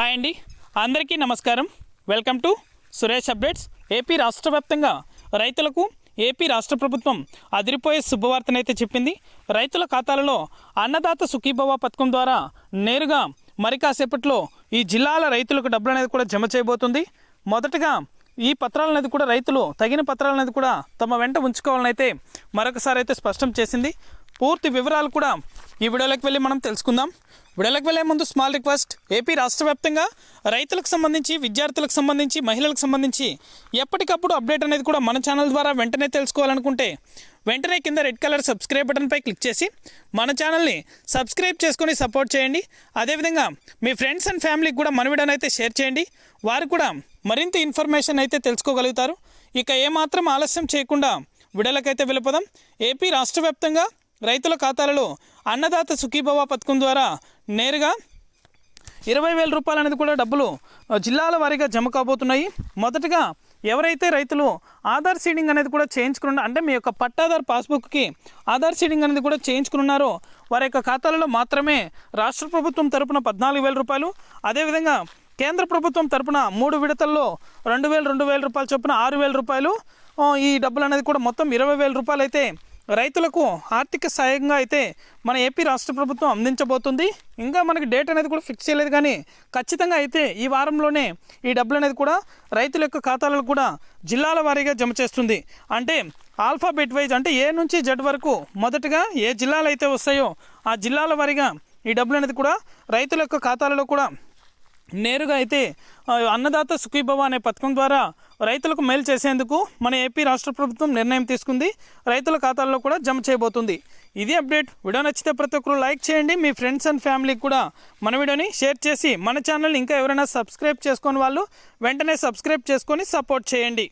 Hi అండి. అందరికీ నమస్కారం. Welcome to Suresh updates. AP రాష్ట్ర వ్యాప్తంగా రైతులకు ఏపీ రాష్ట్ర ప్రభుత్వం అదిరిపోయే శుభవార్తనైతే చెప్పింది. రైతుల ఖాతాలలో అన్నదాత సుఖీభవ పథకం ద్వారా నేరుగా మరి కాసేపట్లో ఈ జిల్లాల రైతులకు డబ్బులు అనేది కూడా జమ చేయబోతుంది. మొదటగా ఈ పత్రాలనేది కూడా రైతులు తగిన పత్రాలనేది కూడా తమ వెంట ఉంచుకోవాలని అయితే మరొకసారి అయితే స్పష్టం చేసింది. పూర్తి వివరాలు కూడా ఈ వీడియోలోకి వెళ్ళి మనం తెలుసుకుందాం. వీడియోలోకి వెళ్ళే ముందు స్మాల్ రిక్వెస్ట్ ఏపీ రాష్ట్ర వ్యాప్తంగా రైతులకు సంబంధించి విద్యార్థులకు సంబంధించి మహిళలకు సంబంధించి ఎప్పటికప్పుడు అప్డేట్ అనేది కూడా మన ఛానల్ ద్వారా వెంటనే తెలుసుకోవాలనుకుంటే వెంటనే కింద రెడ్ కలర్ సబ్స్క్రైబ్ బటన్పై క్లిక్ చేసి మన ఛానల్ని సబ్స్క్రైబ్ చేసుకొని సపోర్ట్ చేయండి. అదేవిధంగా మీ ఫ్రెండ్స్ అండ్ ఫ్యామిలీకి కూడా మన వీడియోని అయితే షేర్ చేయండి. వారు కూడా మరింత ఇన్ఫర్మేషన్ అయితే తెలుసుకోగలుగుతారు. ఇక ఏమాత్రం ఆలస్యం చేయకుండా విడలకైతే వెళ్ళిపోదాం. ఏపీ రాష్ట్ర వ్యాప్తంగా రైతుల ఖాతాలలో అన్నదాత సుఖీభవ పథకం ద్వారా నేరుగా ఇరవై వేల రూపాయలు అనేది కూడా డబ్బులు జిల్లాల వారీగా జమ కాబోతున్నాయి. మొదటగా ఎవరైతే రైతులు ఆధార్ సీడింగ్ అనేది కూడా చేయించుకున్న అంటే మీ యొక్క పట్టాదార్ పాస్బుక్కి ఆధార్ సీడింగ్ అనేది కూడా చేయించుకున్నారో వారి యొక్క ఖాతాలలో మాత్రమే రాష్ట్ర ప్రభుత్వం తరపున పద్నాలుగు వేల రూపాయలు అదేవిధంగా కేంద్ర ప్రభుత్వం తరపున మూడు విడతల్లో రెండు వేలు రెండు వేల రూపాయలు చొప్పున ఆరు వేల రూపాయలు ఈ డబ్బులు అనేది కూడా మొత్తం ఇరవై వేల రూపాయలు అయితే రైతులకు ఆర్థిక సాయంగా అయితే మన ఏపీ రాష్ట్ర ప్రభుత్వం అందించబోతుంది. ఇంకా మనకి డేట్ అనేది కూడా ఫిక్స్ చేయలేదు కానీ ఖచ్చితంగా అయితే ఈ వారంలోనే ఈ డబ్బులు అనేది కూడా రైతుల యొక్క ఖాతాలలో కూడా జిల్లాల వారీగా జమ చేస్తుంది. అంటే ఆల్ఫాబెట్ వైజ్ అంటే ఏ నుంచి జెడ్ వరకు మొదటగా ఏ జిల్లాలు అయితే వస్తాయో ఆ జిల్లాల వారీగా ఈ డబ్బులు అనేది కూడా రైతుల యొక్క ఖాతాలలో కూడా నేరుగా అయితే అన్నదాత సుఖీభవ అనే పథకం ద్వారా రైతులకు మేలు చేసేందుకు మన ఏపీ రాష్ట్ర ప్రభుత్వం నిర్ణయం తీసుకుంది. రైతుల ఖాతాల్లో కూడా జమ చేయబోతుంది. ఇది అప్డేట్. వీడియో నచ్చితే ప్రతి ఒక్కరు లైక్ చేయండి. మీ ఫ్రెండ్స్ అండ్ ఫ్యామిలీకి కూడా మన వీడియోని షేర్ చేసి మన ఛానల్ ఇంకా ఎవరైనా సబ్స్క్రైబ్ చేసుకొని వాళ్ళు వెంటనే సబ్స్క్రైబ్ చేసుకొని సపోర్ట్ చేయండి.